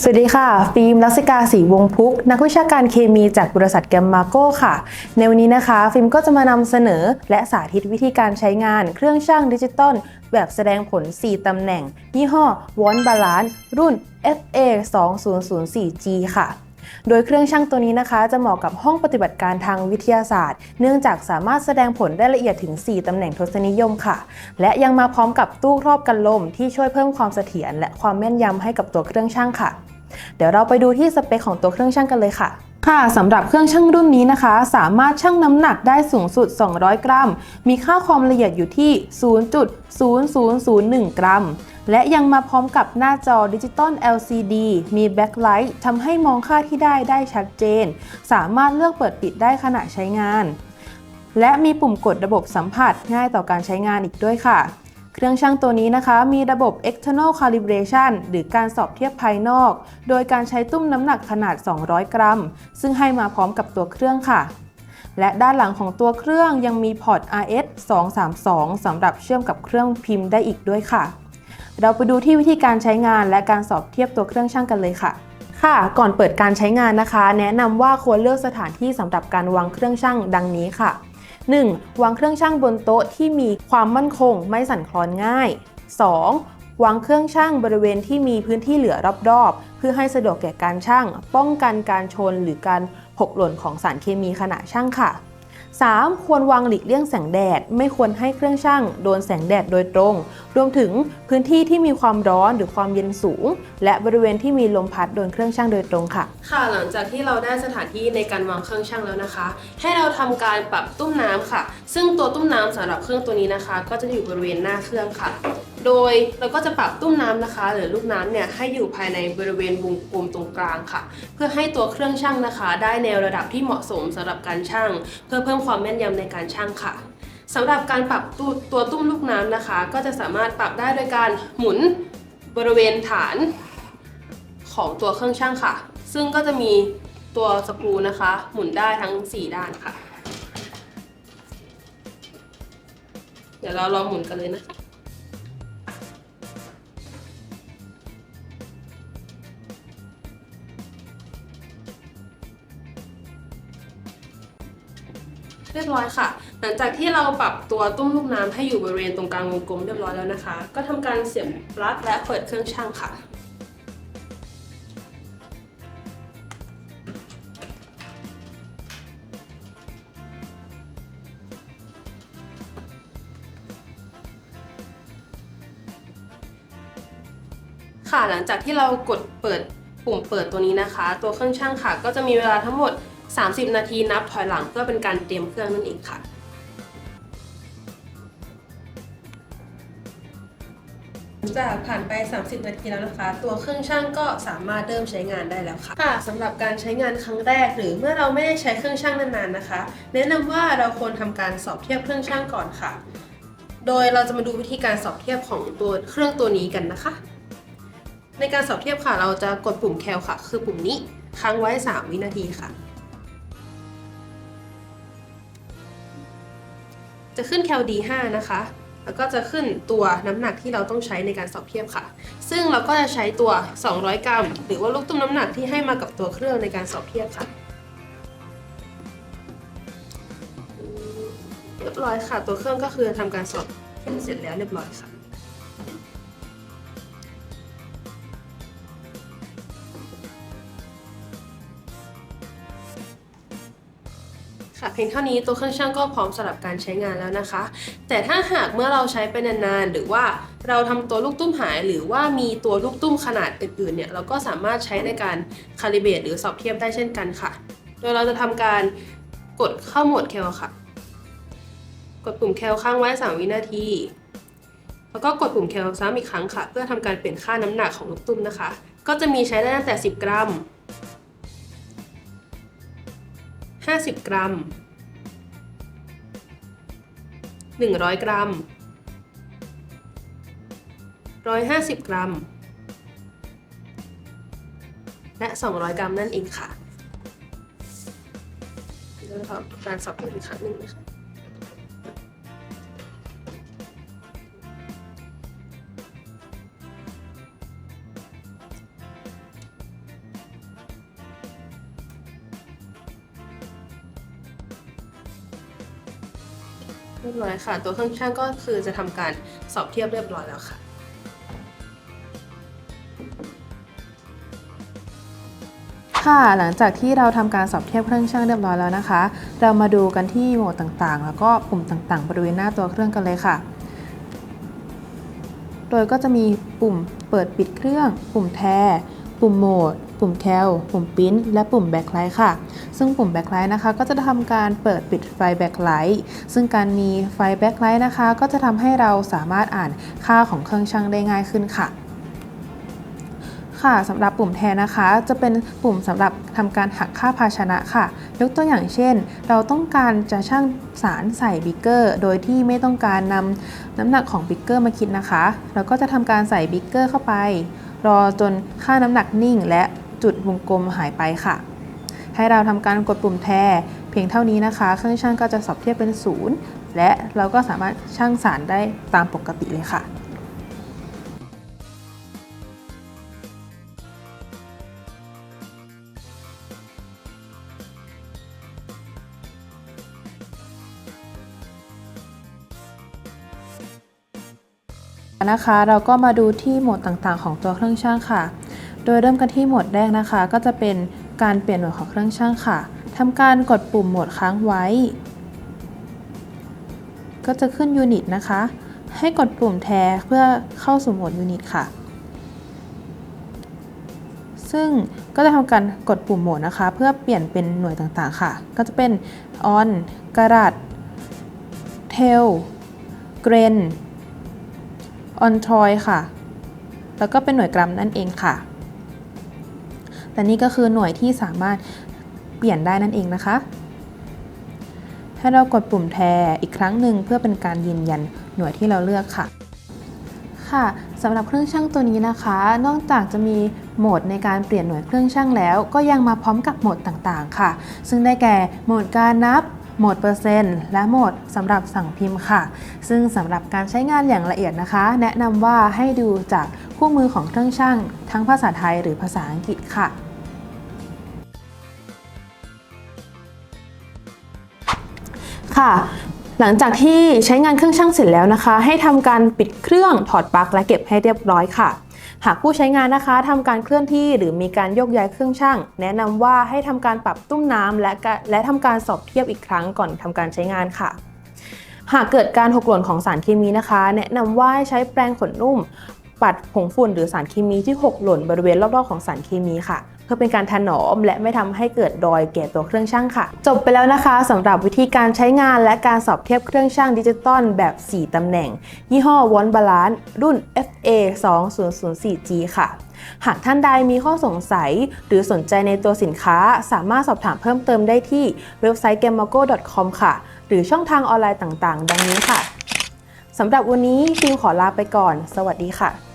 สวัสดีค่ะ ฟิล์มลักษิกาสีวงพุก นักวิชาการเคมีจากบริษัทแกมมาโก้ค่ะ ในวันนี้นะคะ ฟิล์มก็จะมานำเสนอและสาธิตวิธีการใช้งานเครื่องช่างดิจิตอลแบบแสดงผล 4 ตำแหน่ง ยี่ห้อวอนบาลานรุ่น FA 2004G ค่ะ โดยเครื่องช่างตัวนี้นะคะ จะเหมาะกับห้องปฏิบัติการทางวิทยาศาสตร์ เนื่องจากสามารถแสดงผลได้ละเอียดถึง 4 ตำแหน่งทศนิยมค่ะ และยังมาพร้อมกับตู้ครอบกันลมที่ช่วยเพิ่มความเสถียรและความแม่นยำให้กับตัวเครื่องช่างค่ะ เดี๋ยวเราไปดูที่สเปคของตัวเครื่องช่างกันเลยค่ะค่ะสำหรับเครื่องชั่งรุ่นนี้นะคะ สามารถชั่งน้ำหนักได้สูงสุด 200 กรัม มีค่าความละเอียดอยู่ที่ 0.0001 กรัม และยังมาพร้อมกับหน้าจอดิจิตอล LCD มีแบ็คไลท์ทำให้มองค่าที่ได้ได้ชัดเจน สามารถเลือกเปิดปิดได้ขณะใช้งาน และมีปุ่มกดระบบสัมผัสง่ายต่อการใช้งานอีกด้วยค่ะ เครื่องช่างตัวนี้นะคะ มีระบบ external calibration หรือการสอบเทียบภายนอก โดยการใช้ตุ้มน้ำหนักขนาด 200 กรัม ซึ่งให้มาพร้อมกับตัวเครื่องค่ะและด้านหลังของตัวเครื่องยังมีพอร์ต RS 232สำหรับเชื่อมกับเครื่องพิมพ์ได้อีกด้วยค่ะ เราไปดูที่วิธีการใช้งานและการสอบเทียบตัวเครื่องช่างกันเลยค่ะ ค่ะ ก่อนเปิดการใช้งานนะคะ แนะนำว่าควรเลือกสถานที่สำหรับการวางเครื่องช่างดังนี้ค่ะ 1. วางเครื่องช่างบนโต๊ะที่มีความมั่นคงไม่สั่นคลอนง่าย 2. วางเครื่องช่างบริเวณที่มีพื้นที่เหลือรอบๆ เพื่อให้สะดวกแก่การช่าง ป้องกันการชนหรือการหกหล่นของสารเคมีขณะช่างค่ะ 3. ควรวางหลีกเลี่ยงแสงแดด ไม่ควรให้เครื่องช่างโดนแสงแดดโดยตรง รวมถึงพื้นที่ที่มีความร้อนหรือความเย็นสูง และบริเวณที่มีลมพัดโดนเครื่องช่างโดยตรงค่ะ ค่ะ หลังจากที่เราได้สถานที่ในการวางเครื่องช่างแล้วนะคะ ให้เราทำการปรับตุ้มน้ำค่ะ ซึ่งตัวตุ้มน้ำสำหรับเครื่องตัวนี้นะคะ ก็จะอยู่บริเวณหน้าเครื่องค่ะ โดยเราก็จะปรับตุ้มน้ำนะคะ หรือลูกน้ำเนี่ยให้อยู่ภายในบริเวณวงกลมตรงกลางค่ะ เพื่อให้ตัวเครื่องช่างนะคะ ได้แนวระดับที่เหมาะสมสำหรับการช่าง เพื่อเพิ่มความแม่นยำในการช่างค่ะสำหรับการปรับตัวตัวตุ้มลูกน้ำนะคะ ก็จะสามารถปรับได้โดยการหมุนบริเวณฐานของตัวเครื่องช่างค่ะ ซึ่งก็จะมีตัวสกรูนะคะ หมุนได้ทั้ง 4 ด้านค่ะ เดี๋ยวเราลองหมุนกันเลยนะคะ เรียบร้อยค่ะ หลังจากที่เราปรับตัวตุ้มลูกน้ำให้อยู่บริเวณตรงกลางวงกลมเรียบร้อยแล้วนะคะ ก็ทำการเสียบปลั๊กและเปิดเครื่องช่างค่ะค่ะหลังจากที่เรากดเปิดปุ่มเปิดตัวนี้นะคะ ตัวเครื่องช่างค่ะ ก็จะมีเวลาทั้งหมด 30 นาทีนับถอยหลังเพื่อเป็นการเตรียมเครื่องนั่นเองค่ะจากผ่านไป 30 นาทีแล้วนะคะ ตัวเครื่องช่างก็สามารถเริ่มใช้งานได้แล้วค่ะค่ะสำหรับการใช้งานครั้งแรก หรือเมื่อเราไม่ได้ใช้เครื่องช่างนานๆนะคะ แนะนำว่าเราควรทำการสอบเทียบเครื่องช่างก่อนค่ะ โดยเราจะมาดูวิธีการสอบเทียบของตัวเครื่องตัวนี้กันนะคะ ในการสอบเทียบค่ะ เราจะกดปุ่มแคลค่ะ คือปุ่มนี้ค้างไว้ 3 วินาทีค่ะ จะขึ้นแคลดี5นะคะ แล้วก็จะขึ้นตัวน้ำหนักที่เราต้องใช้ในการสอบเทียบค่ะ ซึ่งเราก็จะใช้ตัว 200 กรัม หรือว่าลูกตุ้มน้ำหนักที่ให้มากับตัวเครื่องในการสอบเทียบค่ะ เรียบร้อยค่ะ ตัวเครื่องก็คือทำการสอบเทียบเสร็จแล้วเรียบร้อยค่ะ ค่ะเพียงเท่านี้ตัวเครื่องช่างก็พร้อมสำหรับการใช้งานแล้วนะคะ แต่ถ้าหากเมื่อเราใช้ไปนานๆหรือว่าเราทำตัวลูกตุ้มหาย หรือว่ามีตัวลูกตุ้มขนาดอื่นๆเนี่ยเราก็สามารถใช้ในการคาลิเบรตหรือสอบเทียบได้เช่นกันค่ะ โดยเราจะทำการกดเข้าโหมดแคลค่ะ กดปุ่มแคลค้างไว้ 3 วินาที แล้วก็กดปุ่มแคลซ้ำอีกครั้งค่ะ เพื่อทำการเปลี่ยนค่าน้ำหนักของลูกตุ้มนะคะ ก็จะมีใช้ได้ตั้งแต่ 10 กรัม 50 กรัม 100 กรัม 150 กรัม และ 200 กรัมนั่นเองค่ะเดี๋ยวเราทำการสอบอีกครั้งหนึ่งนะคะ เรียบร้อยค่ะ ตัวเครื่องช่างก็คือจะทำการสอบเทียบเรียบร้อยแล้วค่ะ ค่ะ หลังจากที่เราทำการสอบเทียบเครื่องช่างเรียบร้อยแล้วนะคะ เรามาดูกันที่โหมดต่างๆ แล้วก็ปุ่มต่างๆ บริเวณหน้าตัวเครื่องกันเลยค่ะ โดยก็จะมีปุ่มเปิดปิดเครื่อง ปุ่มแท ปุ่มโหมด ปุ่มแคลปุ่มปริ้นและปุ่มแบ็คไลท์ค่ะ ซึ่งปุ่มแบ็คไลท์นะคะ ก็จะทำการเปิดปิดไฟแบ็คไลท์ซึ่งการมีไฟแบ็คไลท์นะคะ ก็จะทำให้เราสามารถอ่านค่าของเครื่องช่างได้ง่ายขึ้นค่ะค่ะสำหรับปุ่มแทนนะคะ จะเป็นปุ่มสำหรับทำการหักค่าภาชนะค่ะ ยกตัวอย่างเช่น เราต้องการจะชั่งสารใส่บิกเกอร์ โดยที่ไม่ต้องการนำน้ำหนักของบิกเกอร์มาคิดนะคะ เราก็จะทำการใส่บิกเกอร์เข้าไป รอจนค่าน้ำหนักนิ่งและจุดวงกลมหายไปค่ะ ให้เราทำการกดปุ่มแทเพียงเท่านี้นะคะ เครื่องช่างก็จะสอบเทียบเป็นศูนย์และเราก็สามารถชั่งสารได้ตามปกติเลยค่ะ นะคะ เราก็มาดูที่โหมดต่างๆ ของตัวเครื่องช่างค่ะ โดยเริ่มกันที่โหมดแรกนะคะ ก็จะเป็นการเปลี่ยนโหมดของเครื่องช่างค่ะทำการกดปุ่มโหมดค้างไว้ ก็จะขึ้นยูนิตนะคะ ให้กดปุ่มแทเพื่อเข้าสู่โหมดยูนิตค่ะ ซึ่งก็จะทำการกดปุ่มโหมดนะคะ เพื่อเปลี่ยนเป็นหน่วยต่างๆ ค่ะ ก็จะเป็น on กระดัด tail grain on troy ค่ะ แล้วก็เป็นหน่วยกรัมนั่นเองค่ะแต่นี่ก็คือหน่วยที่สามารถเปลี่ยนได้นั่นเองนะคะ ให้เรากดปุ่มแทอีกครั้งหนึ่งเพื่อเป็นการยืนยันหน่วยที่เราเลือกค่ะค่ะสำหรับเครื่องช่างตัวนี้นะคะ นอกจากจะมีโหมดในการเปลี่ยนหน่วยเครื่องช่างแล้ว ก็ยังมาพร้อมกับโหมดต่างๆ ค่ะ ซึ่งได้แก่โหมดการนับ โหมดเปอร์เซ็นต์และโหมดสำหรับสั่งพิมพ์ค่ะ ซึ่งสำหรับการใช้งานอย่างละเอียดนะคะ แนะนำว่าให้ดูจากคู่มือของเครื่องช่าง ทั้งภาษาไทยหรือภาษาอังกฤษค่ะค่ะหลังจากที่ใช้งานเครื่องช่างเสร็จแล้วนะคะ ให้ทำการปิดเครื่องถอดปลั๊กและเก็บให้เรียบร้อยค่ะ หากผู้ใช้งานนะคะทำการเคลื่อนที่หรือมีการโยกย้ายเครื่องช่าง แนะนำว่าให้ทำการปรับตุ้มน้ำและและทำการสอบเทียบอีกครั้งก่อนทำการใช้งานค่ะ หากเกิดการหกหล่นของสารเคมีนะคะ แนะนำว่าใช้แปรงขนนุ่ม ปัดผงฝุ่นหรือสารเคมีที่หกหล่นบริเวณรอบๆของสารเคมีค่ะ พื่อเป็นการถนอม และไม่ทำให้เกิดรอยแก่ตัวเครื่องช่างค่ะ จบไปแล้วนะคะสำหรับวิธีการใช้งานและการสอบเทียบเครื่องช่างดิจิตอลแบบ 4ตำแหน่ง ยี่ห้อวอนบาลานรุ่น FA 2004G ค่ะหากท่านใดมีข้อสงสัย หรือสนใจในตัวสินค้า สามารถสอบถามเพิ่มเติมได้ที่เว็บไซต์ gamago.com ค่ะ หรือช่องทางออนไลน์ต่างๆ ดังนี้ค่ะ สำหรับวันนี้ฟิลขอลาไปก่อน สวัสดีค่ะ